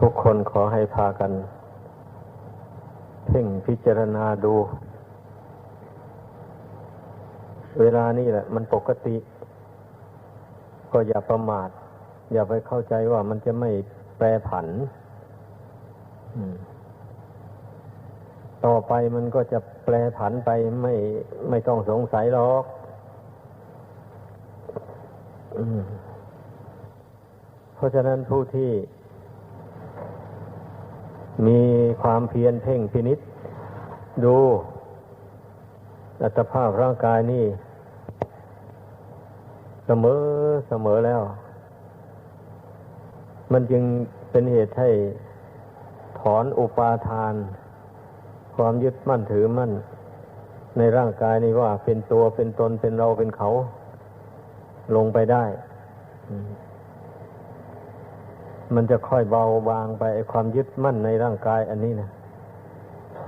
ทุกคนขอให้พากัน เพ่งพิจารณาดู เวลานี่แหละ มันปกติ ก็อย่าประมาท อย่าไปเข้าใจว่ามันจะไม่แปรผันต่อไปมันก็จะแปรผันไปไม่ไม่ต้องสงสัยหรอกเพราะฉะนั้นผู้ที่ มีความเพียรเพ่งพินิษดูอัตภาพร่างกายนี่ เสมอเสมอแล้ว มันจึงเป็นเหตุให้ถอนอุปาทาน ความยึดมั่นถือมั่น ในร่างกายนี้ว่าเป็นตัวเป็นตนเป็นเราเป็นเขา ลงไปได้ มันจะค่อยเบาบางไปความยึดมั่นในร่างกายอันนี้นะ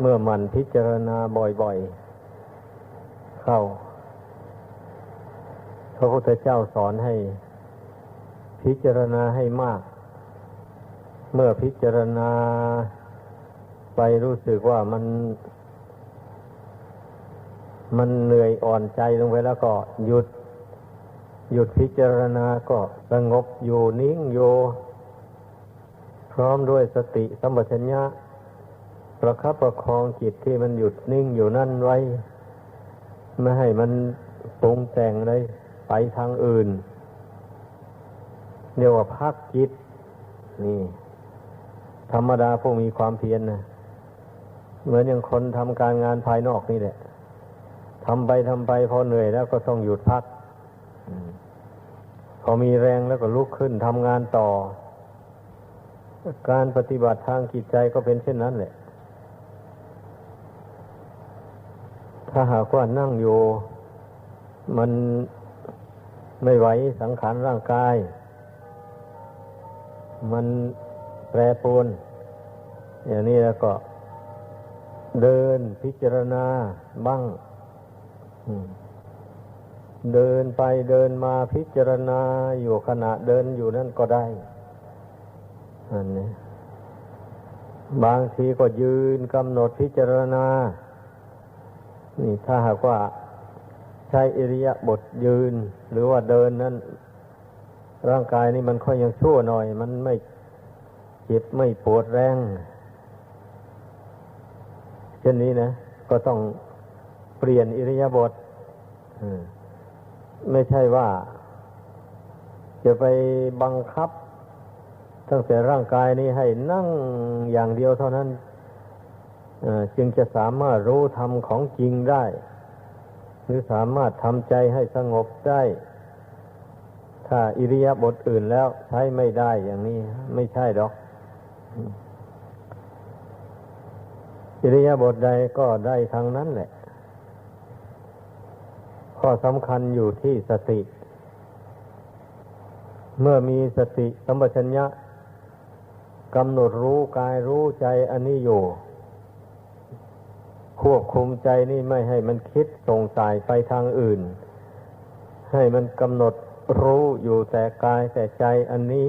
เมื่อมันพิจารณาบ่อยๆ เข้า พระพุทธเจ้าสอนให้ พิจารณาให้มาก เมื่อพิจารณาไปรู้สึกว่ามัน มันเหนื่อยอ่อนใจลงไปแล้วก็หยุด หยุดพิจารณาก็สงบอยู่นิ่งอยู่ ร้อมด้วยสติสัมปชัญญะประคับประคองจิตที่มันหยุดนิ่งอยู่นั่นไว้ ไม่ให้มันปรุงแต่งเลยไปทางอื่นเรียกว่าพักจิต นี่ ธรรมดาพวกมีความเพียรนนะเหมือนอย่างคนทำการงานภายนอกนี่แหละทำไปทำไปพอเหนื่อยแล้วก็ต้องหยุดพักพอมีแรงแล้วก็ลุกขึ้นทำงานต่อ การปฏิบัติทางจิตใจก็เป็นเช่นนั้นแหละ ถ้าหากว่านั่งอยู่ มันไม่ไหวสังขารร่างกาย มันแปรปรวนอย่างนี้แล้วก็เดินพิจารณาบ้างเดินไปเดินมาพิจารณาอยู่ขณะเดินอยู่นั่นก็ได้ อันนี้บางทีก็ยืนกำหนดพิจารณา นี่ถ้าหากว่าใช้อิริยาบถยืน หรือว่าเดินนั้น ร่างกายนี่มันค่อยยังชั่วหน่อย มันไม่เจ็บไม่ปวดแรงเช่นนี้นะ ก็ต้องเปลี่ยนอิริยาบถไม่ใช่ว่า จะไปบังคับ ตั้งแต่ร่างกายนี้ให้นั่งอย่างเดียวเท่านั้นจึงจะสามารถรู้ธรรมของจริงได้ หรือสามารถทำใจให้สงบได้ ถ้าอิริยาบถอื่นแล้วใช้ไม่ได้อย่างนี้ ไม่ใช่ดอก อิริยาบถใดก็ได้ทางนั้นแหละ ข้อสำคัญอยู่ที่สติ เมื่อมีสติสัมปชัญญะ กำหนดรู้กายรู้ใจอันนี้อยู่ ควบคุมใจนี่ไม่ให้มันคิดส่งสายไปทางอื่น ให้มันกำหนดรู้อยู่แต่กายแต่ใจอันนี้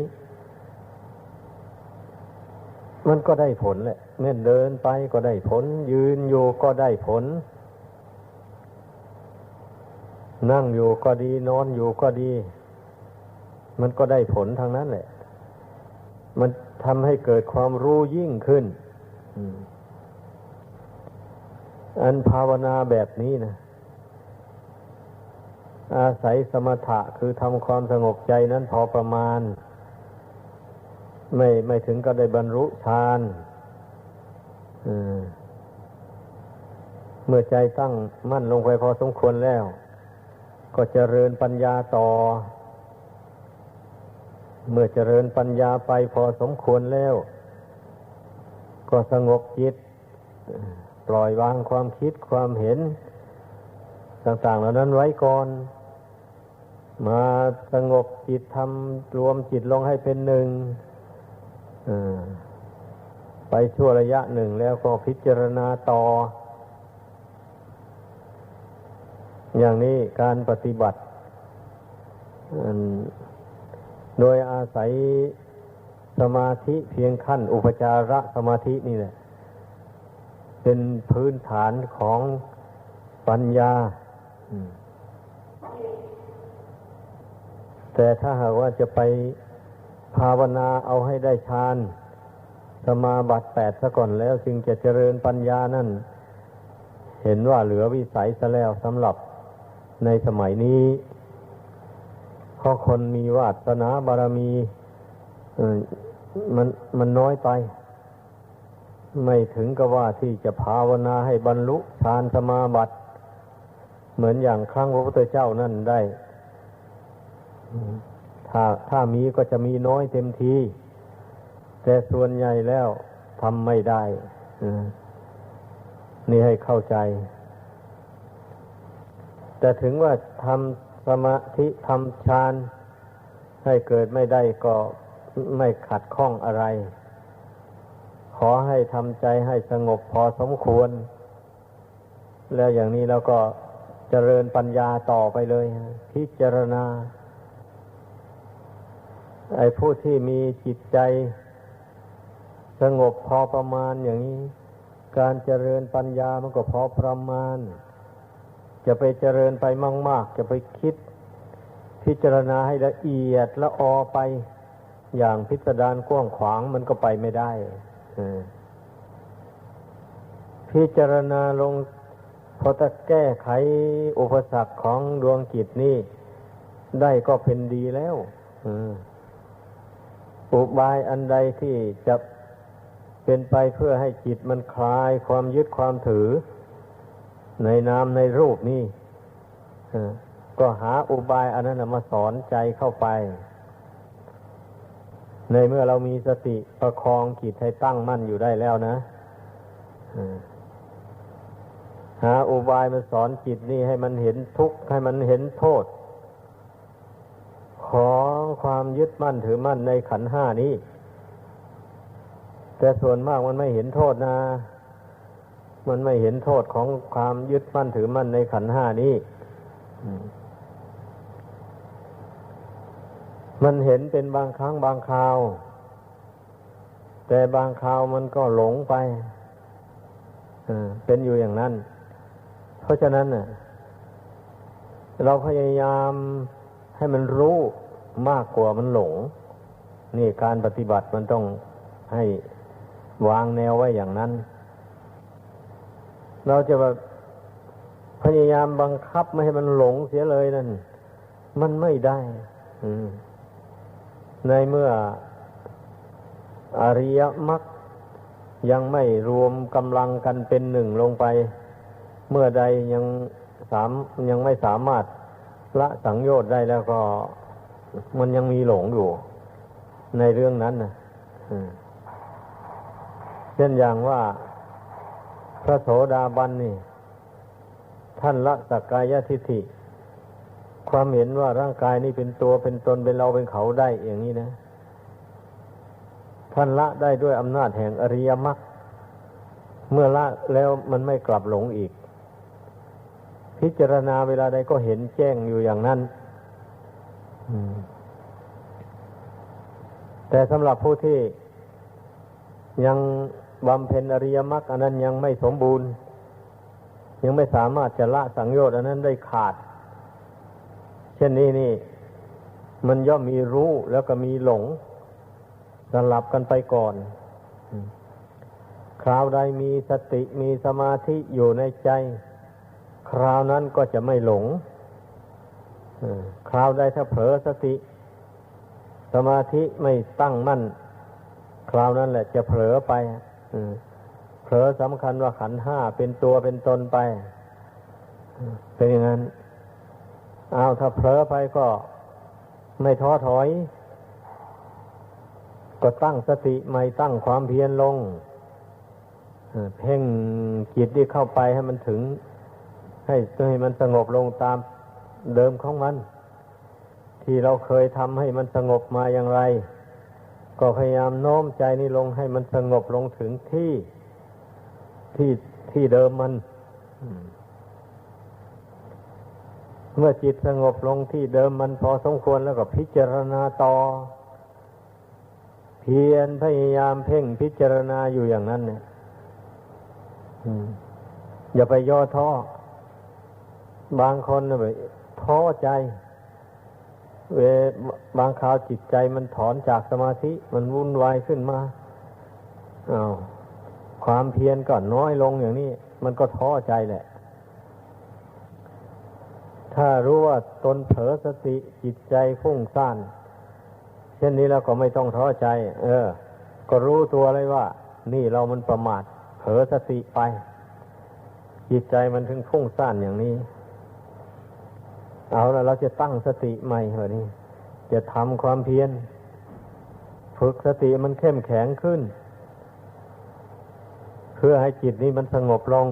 มันก็ได้ผลแหละเมื่อเดินไปก็ได้ผล ยืนอยู่ก็ได้ผล นั่งอยู่ก็ดีนอนอยู่ก็ดี มันก็ได้ผลทางนั้นแหละ มันทำให้เกิดความรู้ยิ่งขึ้นอันภาวนาแบบนี้นะอาศัยสมถะคือทำความสงบใจนั้นพอประมาณ ไม่ไม่ถึงก็ได้บรรลุฌานเมื่อใจตั้งมั่นลงไปพอสมควรแล้ว ก็เจริญปัญญาต่อ เมื่อเจริญปัญญาไปพอสมควรแล้ว ก็สงบจิต ปล่อยวางความคิดความเห็น ต่าง ๆ เหล่านั้นไว้ก่อน มาสงบจิตทำรวมจิตลงให้เป็นหนึ่งไปชั่วระยะหนึ่งแล้วก็พิจารณาต่อ อย่างนี้การปฏิบัติ โดยอาศัยสมาธิเพียงขั้น อุปจารสมาธินี่แหละ เป็นพื้นฐานของปัญญา แต่ถ้าหากว่าจะไปภาวนาเอาให้ได้ฌานสมาบัติแปดซะก่อนแล้วจึงจะเจริญปัญญานั่น เห็นว่าเหลือวิสัยซะแล้วสำหรับในสมัยนี้ เพราะคนมีวาสนาบารมีมันมันน้อยไป ไม่ถึงกับว่าที่จะภาวนาให้บรรลุฌานสมาบัติเหมือนอย่างครั้งพระพุทธเจ้านั่นได้ ถ้าถ้ามีก็จะมีน้อยเต็มที แต่ส่วนใหญ่แล้วทำไม่ได้นี่ให้เข้าใจ แต่ถึงว่าทำ สมาธิทำฌานให้เกิดไม่ได้ก็ไม่ขัดข้องอะไร ขอให้ทำใจให้สงบพอสมควร แล้วอย่างนี้เราก็เจริญปัญญาต่อไปเลย พิจารณา ไอ้ผู้ที่มีจิตใจ สงบพอประมาณอย่างนี้ การเจริญปัญญามันก็พอประมาณ จะไปเจริญไปมากๆจะไปคิด พิจารณาให้ละเอียดละออไป อย่างพิสดารกว้างขวางมันก็ไปไม่ได้พิจารณาลงพอจะแก้ไขอุปสรรคของดวงกิจนี้ได้ก็เป็นดีแล้วอุบายอันใดที่จะเป็นไปเพื่อให้จิตมันคลายความยึดความถือ ในนามในรูปนี้ก็หาอุบายอันนั้นมาสอนใจเข้าไป ในเมื่อเรามีสติประคองจิตให้ตั้งมั่นอยู่ได้แล้วนะหาอุบายมาสอนจิตนี่ให้มันเห็นทุกข์ให้มันเห็นโทษ ของความยึดมั่นถือมั่นในขันห้านี้ แต่ส่วนมากมันไม่เห็นโทษนะ มันไม่เห็นโทษของความยึดมั่นถือมั่นในขันห้านี้มันเห็นเป็นบางครั้งบางคราว แต่บางคราวมันก็หลงไปเป็นอยู่อย่างนั้น เพราะฉะนั้นเราพยายามให้มันรู้มากกว่ามันหลง นี่การปฏิบัติมันต้องให้วางแนวไว้อย่างนั้น เราจะแบบพยายามบังคับไม่ให้มันหลงเสียเลยนั่น มันไม่ได้ในเมื่ออริยมรรคยังไม่รวมกำลังกันเป็นหนึ่งลงไป เมื่อใดยังสามยังไม่สามารถละสังโยชน์ได้แล้วก็ มันยังมีหลงอยู่ ในเรื่องนั้นนะเช่นอย่างว่า พระโสดาบันนี่ ท่านละสักกายทิฏฐิ ความเห็นว่าร่างกายนี้เป็นตัวเป็นตนเป็นเราเป็นเขาได้อย่างนี้นะ ท่านละได้ด้วยอำนาจแห่งอริยมรรคเมื่อละแล้วมันไม่กลับหลงอีก พิจารณาเวลาใดก็เห็นแจ้งอยู่อย่างนั้นแต่สำหรับผู้ที่ยัง บำเพ็ญอริยมรรคอันนั้นยังไม่สมบูรณ์ ยังไม่สามารถจะละสังโยชน์อันนั้นได้ขาด เช่นนี้นี่ มันย่อมมีรู้แล้วก็มีหลงสลับกันไปก่อน คราวใดมีสติมีสมาธิอยู่ในใจ คราวนั้นก็จะไม่หลงคราวใดถ้าเผลอสติ สมาธิไม่ตั้งมั่น คราวนั้นแหละจะเผลอไป เผลอสำคัญว่าขันห้าเป็นตัวเป็นตนไป เป็นอย่างนั้นเอาถ้าเผลอไปก็ไม่ท้อถอย ก็ตั้งสติไม่ตั้งความเพียรลงเพ่งจิตที่เข้าไปให้มันถึง ให้ให้มันสงบลงตามเดิมของมัน ที่เราเคยทำให้มันสงบมาอย่างไร ก็พยายามโน้มใจนี้ลงให้มันสงบลงถึงที่ที่ที่เดิมมัน เมื่อจิตสงบลงที่เดิมมันพอสมควรแล้วก็พิจารณาต่อ เพียรพยายามเพ่งพิจารณาอยู่อย่างนั้นเนี่ยอย่าไปย่อท้อ บางคนนะแบบท้อใจ เวบางคราวจิตใจมันถอนจากสมาธิ มันวุ่นวายขึ้นมาอา้าวความเพียรก็น้อยลงอย่างนี้ มันก็ท้อใจแหละ ถ้ารู้ว่าตนเผลอสติจิตใจฟุ้งซ่านเช่นนี้แล้วก็ไม่ต้องท้อใจ เออ ก็รู้ตัวเลยว่า นี่เรามันประมาท เผลอสติไป จิตใจมันถึงฟุ้งซ่านอย่างนี้ เอาละเราจะตั้งสติใหม่เหรอนี่จะทำความเพียรฝึกสติมันเข้มแข็งขึ้น เพื่อให้จิตนี้มันสงบลง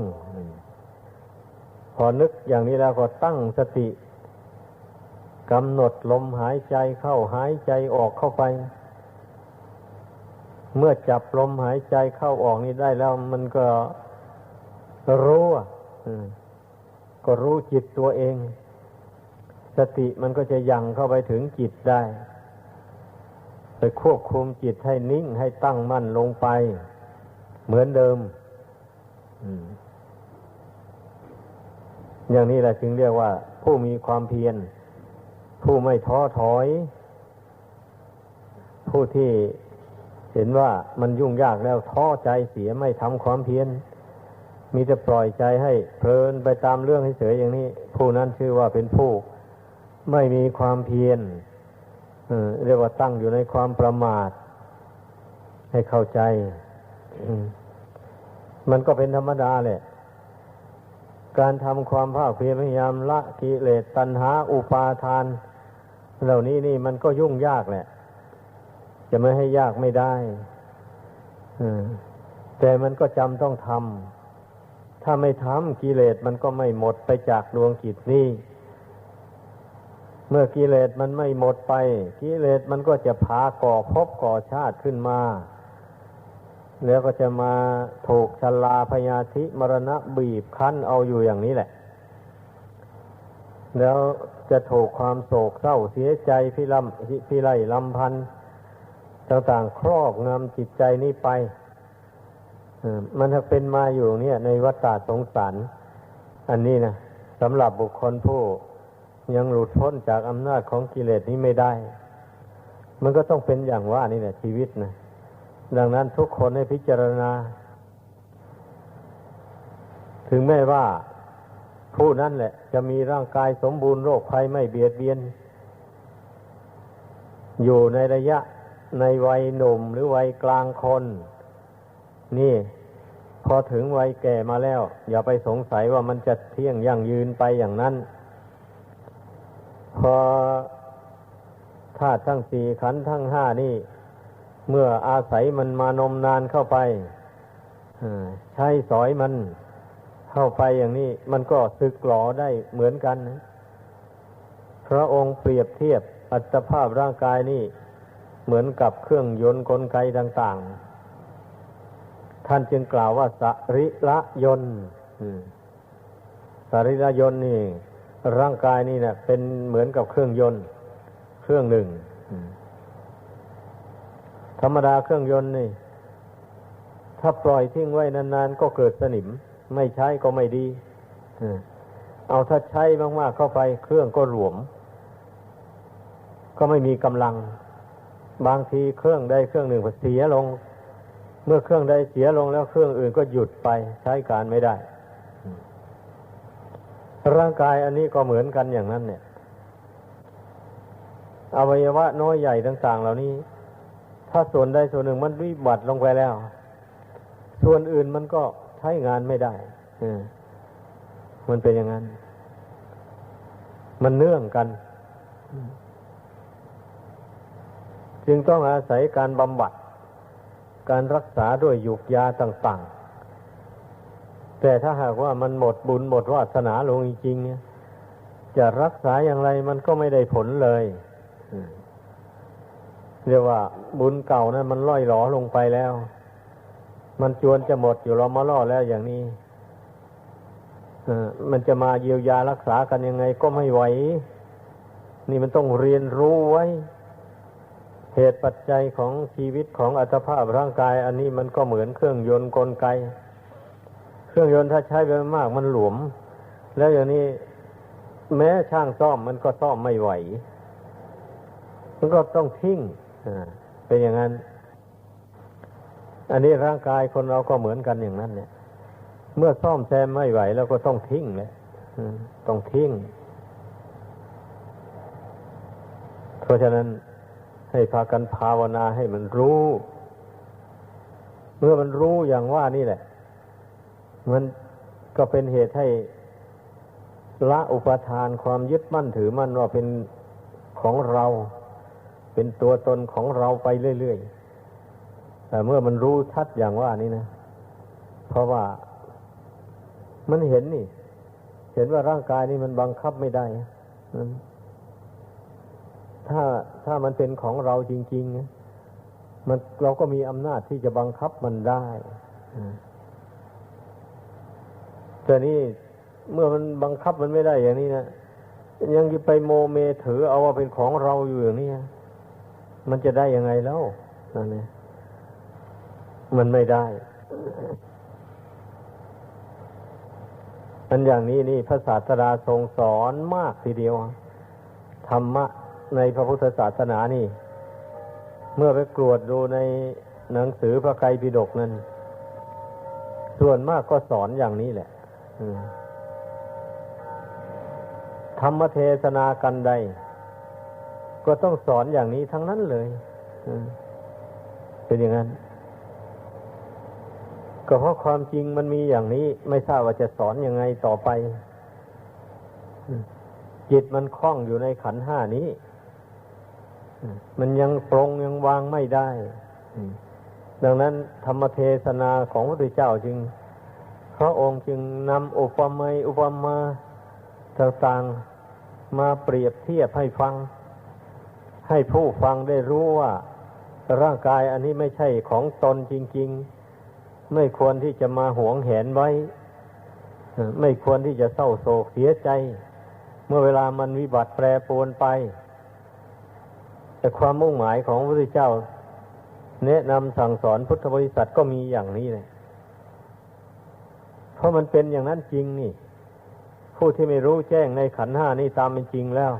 พอนึกอย่างนี้แล้วก็ตั้งสติกำหนดลมหายใจเข้าหายใจออกเข้าไป เมื่อจับลมหายใจเข้าออกนี้ได้แล้วมันก็รู้อะก็รู้จิตตัวเอง สติมันก็จะยังเข้าไปถึงจิตได้ ไปควบคุมจิตให้นิ่งให้ตั้งมั่นลงไป เหมือนเดิมอย่างนี้แหละจึงเรียกว่า ผู้มีความเพียร ผู้ไม่ท้อถอย ผู้ที่เห็นว่ามันยุ่งยากแล้วท้อใจเสียไม่ทำความเพียร มีแต่ปล่อยใจให้เพลินไปตามเรื่องให้เฉยอย่างนี้ ผู้นั้นชื่อว่าเป็นผู้ ไม่มีความเพียรเรียกว่าตั้งอยู่ในความประมาท ให้เข้าใจ มันก็เป็นธรรมดาแหละ การทำความภาคเพียรพยายามละกิเลสตัณหาอุปาทาน เหล่านี้นี่มันก็ยุ่งยากแหละ จะไม่ให้ยากไม่ได้แต่มันก็จำต้องทำถ้าไม่ทำกิเลสมันก็ไม่หมดไปจากดวงกิจนี้ เมื่อกิเลสมันไม่หมดไป กิเลสมันก็จะพาก่อภพก่อชาติขึ้นมา แล้วก็จะมาถูกชลาพยาธิมรณะบีบคั้นเอาอยู่อย่างนี้แหละ แล้วจะถูกความโศกเศร้าเสียใจพิลำพิไลลำพันธ์ต่างๆครอบงำจิตใจนี้ไปมันจะเป็นมาอยู่เนี่ย ในวัฏฏะสงสาร อันนี้นะสำหรับบุคคลผู้ ยังหลุดพ้นจากอำนาจของกิเลสนี้ไม่ได้ มันก็ต้องเป็นอย่างว่านี่แหละชีวิตนะดังนั้นทุกคนให้พิจารณา ถึงแม้ว่าผู้นั้นแหละ จะมีร่างกายสมบูรณ์โรคภัยไม่เบียดเบียน อยู่ในระยะในวัยหนุ่มหรือวัยกลางคน นี่พอถึงวัยแก่มาแล้ว อย่าไปสงสัยว่ามันจะเที่ยงยั่งยืนไปอย่างนั้น พอธาตุทั้งสี่ขันธ์ทั้งห้านี่ เมื่ออาศัยมันมานมนานเข้าไปใช้สอยมันเข้าไปอย่างนี้ มันก็สึกหลอได้เหมือนกันพระองค์เปรียบเทียบอัตภาพร่างกายนี่ เหมือนกับเครื่องยนต์กลไกต่าง ๆ ท่านจึงกล่าวว่าสริละยนต์สริละยนต์นี่ ร่างกายนี่เนะเป็นเหมือนกับเครื่องยนต์ เครื่องหนึ่ง ธรรมดาเครื่องยนต์นี่ ถ้าปล่อยทิ้งไว้นานๆ ก็เกิดสนิม ไม่ใช้ก็ไม่ดีเอาถ้าใช้มากๆเข้าไป เครื่องก็หลวม ก็ไม่มีกำลัง บางทีเครื่องใดเครื่องหนึ่งเสียลง เมื่อเครื่องใดเสียลงแล้วเครื่องอื่นก็หยุดไปใช้การไม่ได้ ร่างกายอันนี้ก็เหมือนกันอย่างนั้นเนี่ย อวัยวะน้อยใหญ่ต่าง ๆ เหล่านี้ ถ้าส่วนใดส่วนหนึ่งมันวิบัติลงไปแล้ว ส่วนอื่นมันก็ใช้งานไม่ได้มันเป็นอย่างนั้น มันเนื่องกัน จึงต้องอาศัยการบำบัด การรักษาด้วยยุกยาต่าง ๆ แต่ถ้าหากว่ามันหมดบุญหมดวาสนาลงจริงๆจะรักษาอย่างไรมันก็ไม่ได้ผลเลยเรียกว่าบุญเก่านั้นมันล่อยหลอลงไปแล้ว มันจวนจะหมดอยู่รามาล่อแล้วอย่างนี้มันจะมาเยียวยารักษากันยังไงก็ไม่ไหว นี่มันต้องเรียนรู้ไว้ เหตุปัจจัยของชีวิตของอัตภาพร่างกาย อันนี้มันก็เหมือนเครื่องยนต์กลไก เครื่องยนต์ถ้าใช้ไปมาก มันหลวม แล้วอย่างนี้แม้ช่างซ่อมมันก็ซ่อมไม่ไหว มันก็ต้องทิ้งเป็นอย่างนั้น อันนี้ร่างกายคนเราก็เหมือนกันอย่างนั้น เนี่ย เมื่อซ่อมแซมไม่ไหว แล้วก็ต้องทิ้งแหละต้องทิ้ง เพราะฉะนั้นให้พากันภาวนาให้มันรู้ เมื่อมันรู้อย่างว่านี่แหละ มันก็เป็นเหตุให้ละอุปทานความยึดมั่นถือมั่นว่าเป็นของเรา เป็นตัวตนของเราไปเรื่อยๆ แต่เมื่อมันรู้ชัดอย่างว่านี้นะ เพราะว่ามันเห็นนี่ เห็นว่าร่างกายนี้มันบังคับไม่ได้ ถ้าถ้ามันเป็นของเราจริง ๆ มันเราก็มีอำนาจที่จะบังคับมันได้ แต่นี่เมื่อมันบังคับมันไม่ได้อย่างนี้นะยังไปโมเมถือเอาว่าเป็นของเราอยู่อย่างนี้มันจะได้ยังไงแล้วนั่นเองมันไม่ได้อันอย่างนี้นี่พระศาสดาทรงสอนมากทีเดียว ธรรมะในพระพุทธศาสนานี่ เมื่อไปกรวดดูในหนังสือพระไตรปิฎกนั้น ส่วนมากก็สอนอย่างนี้แหละ ธรรมเทศนากันใด ก็ต้องสอนอย่างนี้ทั้งนั้นเลยเป็นอย่างนั้น ก็เพราะความจริงมันมีอย่างนี้ ไม่ทราบว่าจะสอนอยังไงต่อไปจิตมันคล้องอยู่ในขันห้านี้ มันยังปรงยังวางไม่ได้ ดังนั้นธรรมเทศนาของพระพุทธเจ้าจึง พระองค์จึงนำอุปมาอุปมาต่างๆมาเปรียบเทียบให้ฟัง ให้ผู้ฟังได้รู้ว่าร่างกายอันนี้ไม่ใช่ของตนจริง ๆ ไม่ควรที่จะมาหวงแหนไว้ ไม่ควรที่จะเศร้าโศกเสียใจ เมื่อเวลามันวิบัติแปรปรวนไป แต่ความมุ่งหมายของพระพุทธเจ้า แนะนำสั่งสอนพุทธบริษัทก็มีอย่างนี้เลย เพราะมันเป็นอย่างนั้นจริงนี่ ผู้ที่ไม่รู้แจ้งในขันห้านี่ตามเป็นจริงแล้ว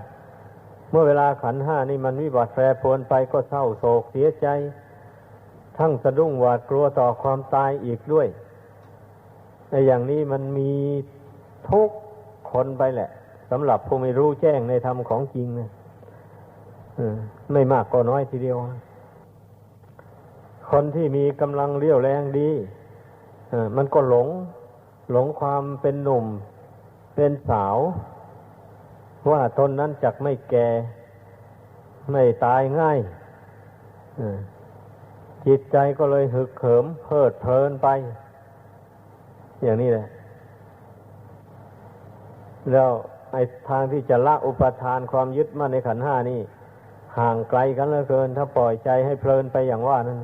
เมื่อเวลาขันห้านี่มันวิบัติแปรปรวนไปก็เศร้าโศกเสียใจ ทั้งสะดุ้งหวาดกลัวต่อความตายอีกด้วยในอย่างนี้มันมีทุกคนไปแหละสำหรับผู้ไม่รู้แจ้งในธรรมของจริงนะไม่มากก็น้อยทีเดียว คนที่มีกำลังเรี่ยวแรงดีมันก็หลง หลงความเป็นหนุ่ม เป็นสาว ว่าตนนั้นจักไม่แก่ ไม่ตายง่ายจิตใจก็เลยหึกเหิมเพิดเพลินไป อย่างนี้แหละ แล้วไอ้ทางที่จะละอุปทานความยึดมั่นในขันห้านี่ห่างไกลกันเหลือเกิน ถ้าปล่อยใจให้เพลินไปอย่างว่านั้น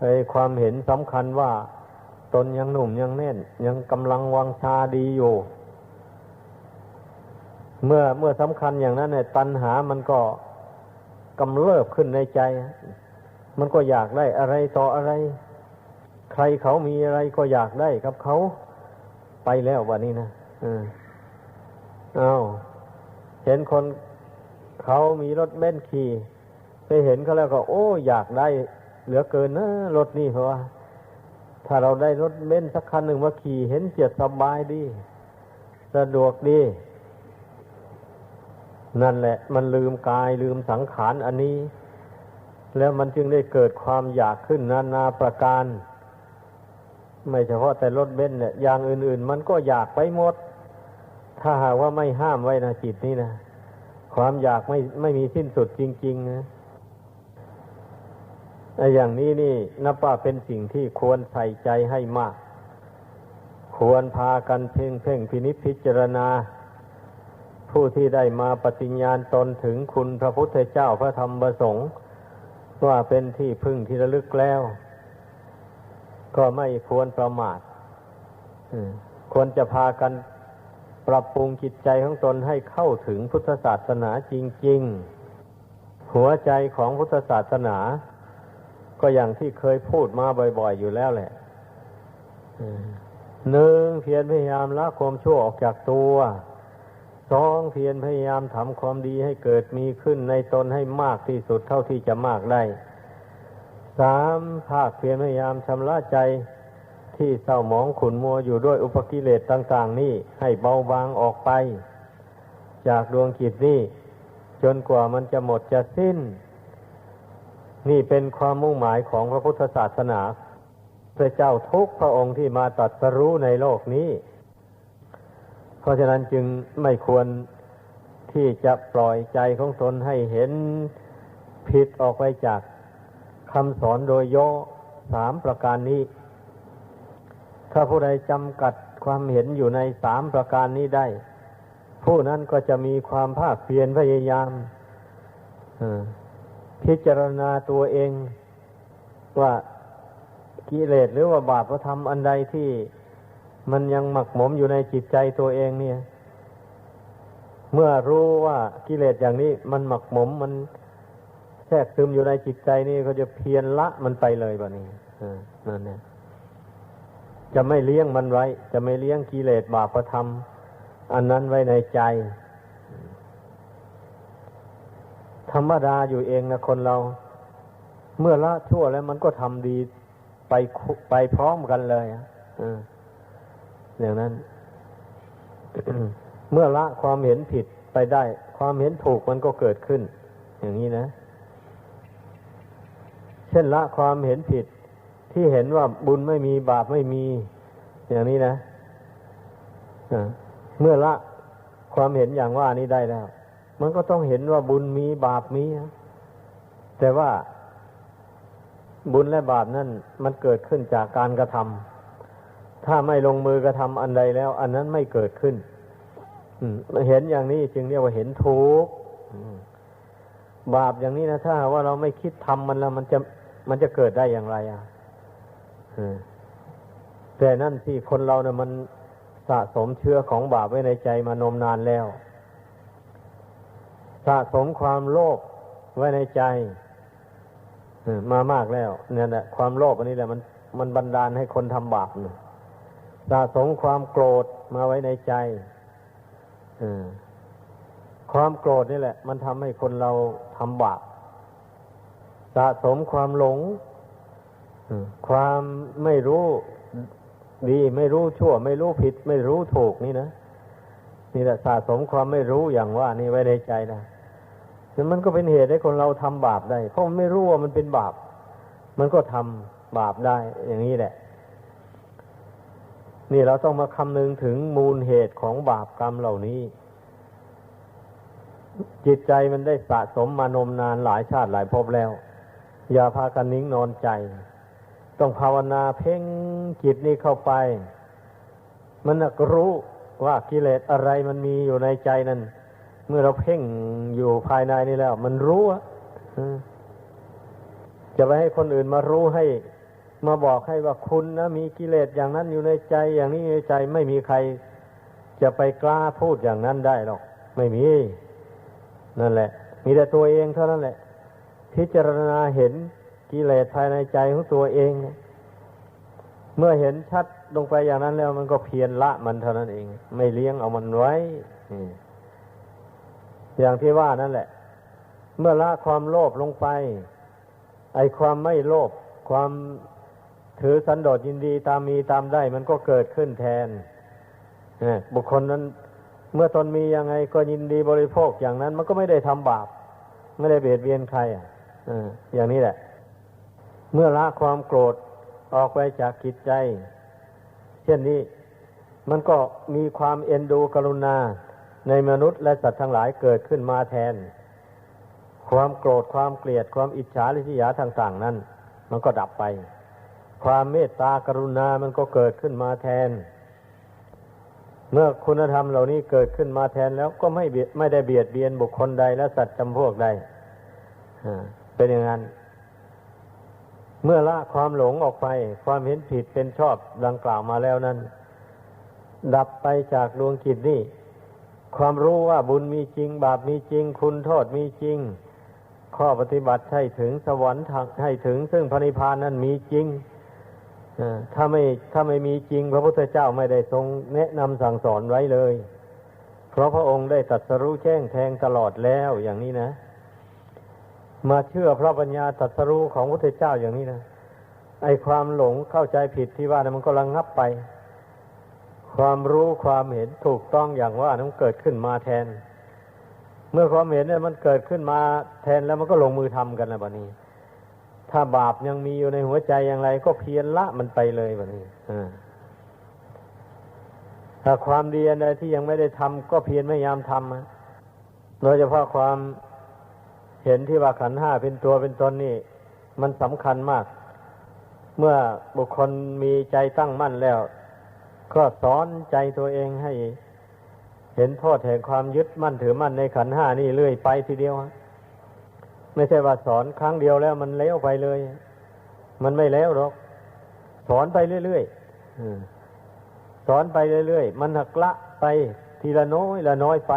ไอ้ความเห็นสำคัญว่า ตนยังหนุ่มยังแน่น ยังกำลังวังชาดีอยู่ เมื่อเมื่อสำคัญอย่างนั้นเนี่ยตัณหามันก็กำเริบขึ้นในใจ มันก็อยากได้อะไรต่ออะไร ใครเขามีอะไรก็อยากได้กับเขาไปแล้ววันนี้นะอ้าวเห็นคนเขามีรถเบนขี่ไปเห็นเขาแล้วก็ โอ้ อยากได้ เหลือเกินนะรถนี่เพราะว่า ถ้าเราได้รถเบนสักคันหนึ่งมาขี่เห็นเจียดสบายดี สะดวกดี นั่นแหละ มันลืมกายลืมสังขารอันนี้ แล้วมันจึงได้เกิดความอยากขึ้นนานาประการ ไม่เฉพาะแต่รถเบนเนี่ยอย่างอื่น ๆ มันก็อยากไปหมด ถ้าหากว่าไม่ห้ามไว้นะจิตนี้นะความอยากไม่ไม่มีสิ้นสุดจริง ๆ นะ อ้อย่างนี้นี่นับว่าเป็นสิ่งที่ควรใส่ใจให้มาก ควรพากันเพ่งเพ่งพินิจพิจารณา ผู้ที่ได้มาปฏิญญาณตนถึงคุณพระพุทธเจ้าพระธรรมประสงค์ ว่าเป็นที่พึ่งที่ระลึกแล้ว ก็ไม่ควรประมาทควรจะพากันปรับปรุงจิตใจของตนให้เข้าถึงพุทธศาสนาจริง ๆ หัวใจของพุทธศาสนา ก็อย่างที่เคยพูดมาบ่อย ๆ อยู่แล้วแหละหนึ่งเพียรพยายามละความชั่วออกจากตัวสองเพียรพยายามทำความดีให้เกิดมีขึ้นในตนให้มากที่สุดเท่าที่จะมากได้สามภาคเพียรพยายามชำระใจที่เศร้าหมองขุนมัวอยู่ด้วยอุปกิเลสต่าง ๆ นี่ให้เบาบางออกไป จากดวงกิจนี่จนกว่ามันจะหมดจะสิ้น นี่เป็นความมุ่งหมายของพระพุทธศาสนา พระเจ้าทุกพระองค์ที่มาตรัสรู้ในโลกนี้ เพราะฉะนั้นจึงไม่ควรที่จะปล่อยใจของตนให้เห็นผิดออกไปจากคำสอนโดยย่อสามประการนี้ ถ้าผู้ใดจำกัดความเห็นอยู่ในสามประการนี้ได้ ผู้นั้นก็จะมีความภาคเพียรพยายาม พิจารณาตัวเองว่ากิเลสหรือว่าบาปพระธรรมอันใดที่มันยังหมักหมมอยู่ในจิตใจตัวเองเนี่ย เมื่อรู้ว่ากิเลสอย่างนี้มันหมักหมมมันแทรกซึมอยู่ในจิตใจนี่เขาจะเพียรละมันไปเลยแบบนี้นั่นเนี่ยจะไม่เลี้ยงมันไว้ จะไม่เลี้ยงกิเลสบาปธรรม อันนั้นไว้ในใจ ธรรมดาอยู่เองนะคนเรา เมื่อละชั่วแล้วมันก็ทำดีไปไปพร้อมกันเลยอะอย่างนั้น เมื่อละความเห็นผิดไปได้ ความเห็นถูกมันก็เกิดขึ้น อย่างนี้นะ เช่นละความเห็นผิดที่เห็นว่าบุญไม่มีบาปไม่มี อย่างนี้นะเมื่อละความเห็นอย่างว่านี้ได้แล้ว มันก็ต้องเห็นว่าบุญมีบาปมีแต่ว่าบุญและบาปนั่นมันเกิดขึ้นจากการกระทำถ้าไม่ลงมือกระทำอันใดแล้ว อันนั้นไม่เกิดขึ้นเห็นอย่างนี้จึงเรียกว่าเห็นทุกบาปอย่างนี้นะถ้าว่าเราไม่คิดทำมันแล้วมันจะมันจะเกิดได้อย่างไรอะแต่นั่นที่คนเราเนี่ยมันสะสมเชื้อของบาปไว้ในใจมานมนานแล้ว สะสมความโลภไว้ในใจมามากแล้วเนี่ยแหละความโลภอันนี้แหละมันมันบันดาลให้คนทำบาปสะสมความโกรธมาไว้ในใจความโกรธนี่แหละ มันทำให้คนเราทำบาปสะสมความหลงความไม่รู้ดีไม่รู้ชั่ว ไม่รู้ผิด ไม่รู้ถูกนี่นะนี่แหละสะสมความไม่รู้อย่างว่านี่ไว้ในใจนะ มันก็เป็นเหตุให้คนเราทำบาปได้ เพราะมันไม่รู้ว่ามันเป็นบาป มันก็ทำบาปได้ อย่างนี้แหละ นี่เราต้องมาคำนึงถึงมูลเหตุของบาปกรรมเหล่านี้ จิตใจมันได้สะสมมานมนานหลายชาติหลายภพแล้ว อย่าพากันนิ่งนอนใจ ต้องภาวนาเพ่งจิตนี้เข้าไป มันรู้ว่ากิเลสอะไรมันมีอยู่ในใจนั้น เมื่อเราเพ่งอยู่ภายในนี่แล้ว มันรู้อะจะไปให้คนอื่นมารู้ให้ มาบอกให้ว่าคุณนะมีกิเลสอย่างนั้นอยู่ในใจ อย่างนี้ในใจไม่มีใคร จะไปกล้าพูดอย่างนั้นได้หรอก ไม่มี นั่นแหละ มีแต่ตัวเองเท่านั้นแหละ พิจารณาเห็นกิเลสภายในใจของตัวเอง เมื่อเห็นชัดลงไปอย่างนั้นแล้ว มันก็เพียรละมันเท่านั้นเอง ไม่เลี้ยงเอามันไว้อ อย่างที่ว่านั่นแหละ เมื่อละความโลภลงไป ไอความไม่โลภความถือสันโดษยินดีตามมีตามได้มันก็เกิดขึ้นแทนบุคคลนั้น เมื่อตนมียังไงก็ยินดีบริโภคอย่างนั้น มันก็ไม่ได้ทำบาป ไม่ได้เบียดเบียนใครอะอย่างนี้แหละ เมื่อละความโกรธออกไปจากจิตใจ เช่นนี้ มันก็มีความเอ็นดูกรุณา ในมนุษย์และสัตว์ทั้งหลายเกิดขึ้นมาแทน ความโกรธความเกลียดความอิจฉาริษยาต่าง ๆ นั้น มันก็ดับไป ความเมตตากรุณามันก็เกิดขึ้นมาแทน เมื่อคุณธรรมเหล่านี้เกิดขึ้นมาแทนแล้วก็ไม่ไม่ได้เบียดเบียนบุคคลใดและสัตว์จำพวกใดเป็นอย่างนั้น เมื่อละความหลงออกไป ความเห็นผิดเป็นชอบดังกล่าวมาแล้วนั้น ดับไปจากดวงจิตนี่ ความรู้ว่าบุญมีจริง บาปมีจริง คุณโทษมีจริง ข้อปฏิบัติให้ถึงสวรรค์ให้ถึง ซึ่งพระนิพพานนั้นมีจริงถ้าไม่ถ้าไม่มีจริง พระพุทธเจ้าไม่ได้ทรงแนะนำสั่งสอนไว้เลย เพราะพระองค์ได้ตรัสรู้แจ้งแทงตลอดแล้วอย่างนี้นะ มาเชื่อพระปัญญาตรัสรู้ของพระพุทธเจ้าอย่างนี้นะไอความหลงเข้าใจผิดที่ว่านะมันก็ระงงับไป ความรู้ความเห็นถูกต้องอย่างว่านั้นเกิดขึ้นมาแทน เมื่อความเห็นเนี่ยมันเกิดขึ้นมาแทนแล้วมันก็ลงมือทำกันแล้วบัดนี้ ถ้าบาปยังมีอยู่ในหัวใจอย่างไร ก็เพียรละมันไปเลยแบบนี้ถ้าความดีอะไรที่ยังไม่ได้ทำก็เพียรพยายามทำโดยเฉพาะความเห็นที่ว่าขันห้าเป็นตัวเป็นตนนี่ มันสำคัญมาก เมื่อบุคคลมีใจตั้งมั่นแล้ว ก็สอนใจตัวเองให้เห็นโทษแห่งความยึดมั่นถือมั่นในขันห้านี่เรื่อยไปทีเดียวไม่ใช่ว่าสอนครั้งเดียวแล้วมันเลี้ยวไปเลย มันไม่แล้วหรอก สอนไปเรื่อยๆสอนไปเรื่อยๆ มันหักละไปทีละน้อยละน้อยไป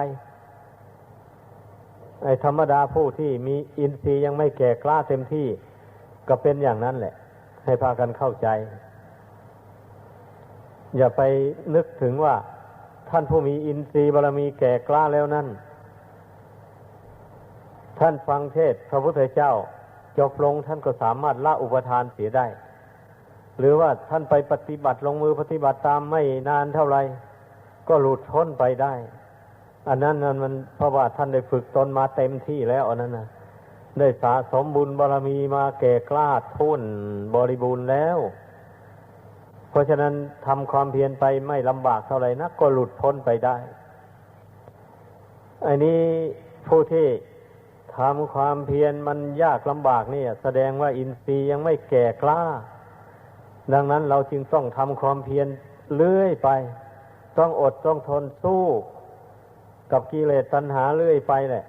ไอ้ธรรมดาผู้ที่มีอินทรีย์ยังไม่แก่กล้าเต็มที่ ก็เป็นอย่างนั้นแหละ ให้พากันเข้าใจ อย่าไปนึกถึงว่า ท่านผู้มีอินทรีย์บารมีแก่กล้าแล้วนั่น ท่านฟังเทศพระพุทธเจ้าจบลงท่านก็สามารถละอุปทานเสียได้ หรือว่าท่านไปปฏิบัติลงมือปฏิบัติตามไม่นานเท่าไหร่ก็หลุดพ้นไปได้ อันนั้นนั้นมันเพราะว่าท่านได้ฝึกตนมาเต็มที่แล้วอันนั้นนะได้สะสมบุญบารรมีมาแก่กล้าทุ่นบริบูรณ์แล้ว เพราะฉะนั้นทำความเพียรไปไม่ลำบากเท่าไหร่นักก็หลุดพ้นไปได้ อันนี้ผู้ที่ทำความเพียรมันยากลำบากนี่แสดงว่าอินทรีย์ยังไม่แก่กล้า ดังนั้นเราจึงต้องทำความเพียรเลื่อยไป ต้องอดต้องทนสู้กับกิเลสตัณหาเลื่อยไปแหละ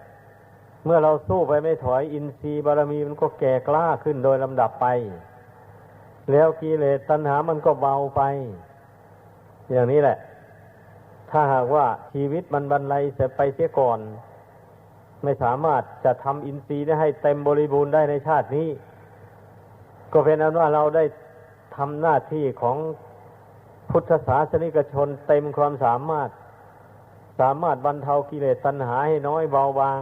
เมื่อเราสู้ไปไม่ถอยอินทรีย์บารมีมันก็แก่กล้าขึ้นโดยลำดับไป แล้วกิเลสตัณหามันก็เบาไป อย่างนี้แหละ ถ้าหากว่าชีวิตมันบรรลัยเสียไปเสียก่อน ไม่สามารถจะทำอินทรีย์ได้ให้เต็มบริบูรณ์ได้ในชาตินี้ ก็เป็นนั้นว่าเราได้ทำหน้าที่ของพุทธศาสนิกชนเต็มความสามารถ สามารถบรรเทากิเลสตัณหาให้น้อยเบาบาง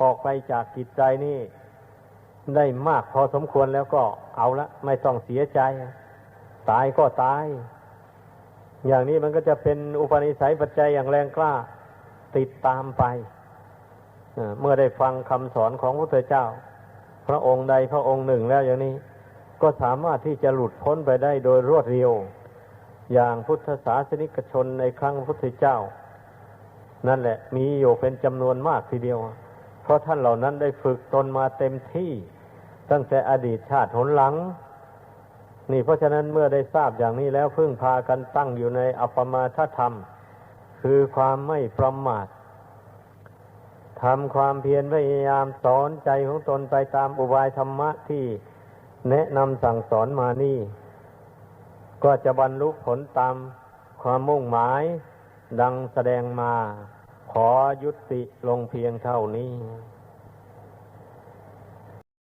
ออกไปจากจิตใจนี่ ได้มากพอสมควรแล้วก็เอาละ ไม่ต้องเสียใจ ตายก็ตาย อย่างนี้มันก็จะเป็นอุปนิสัยปัจจัยอย่างแรงกล้าติดตามไปเมื่อได้ฟังคำสอนของพระพุทธเจ้า พระองค์ใดพระองค์หนึ่งแล้วอย่างนี้ ก็สามารถที่จะหลุดพ้นไปได้โดยรวดเร็ว อย่างพุทธศาสนิกชนในครั้งพระพุทธเจ้า นั่นแหละมีอยู่เป็นจำนวนมากทีเดียว เพราะท่านเหล่านั้นได้ฝึกตนมาเต็มที่ ตั้งแต่อดีตชาติหนหลัง นี่เพราะฉะนั้นเมื่อได้ทราบอย่างนี้แล้วพึ่งพากันตั้งอยู่ในอัปมาทธรรม คือความไม่ประมาททำความเพียรพยายามสอนใจของตนไปตามอุบายธรรมะที่แนะนำสั่งสอนมานี่ ก็จะบรรลุผลตามความมุ่งหมายดังแสดงมา ขอยุติลงเพียงเท่านี้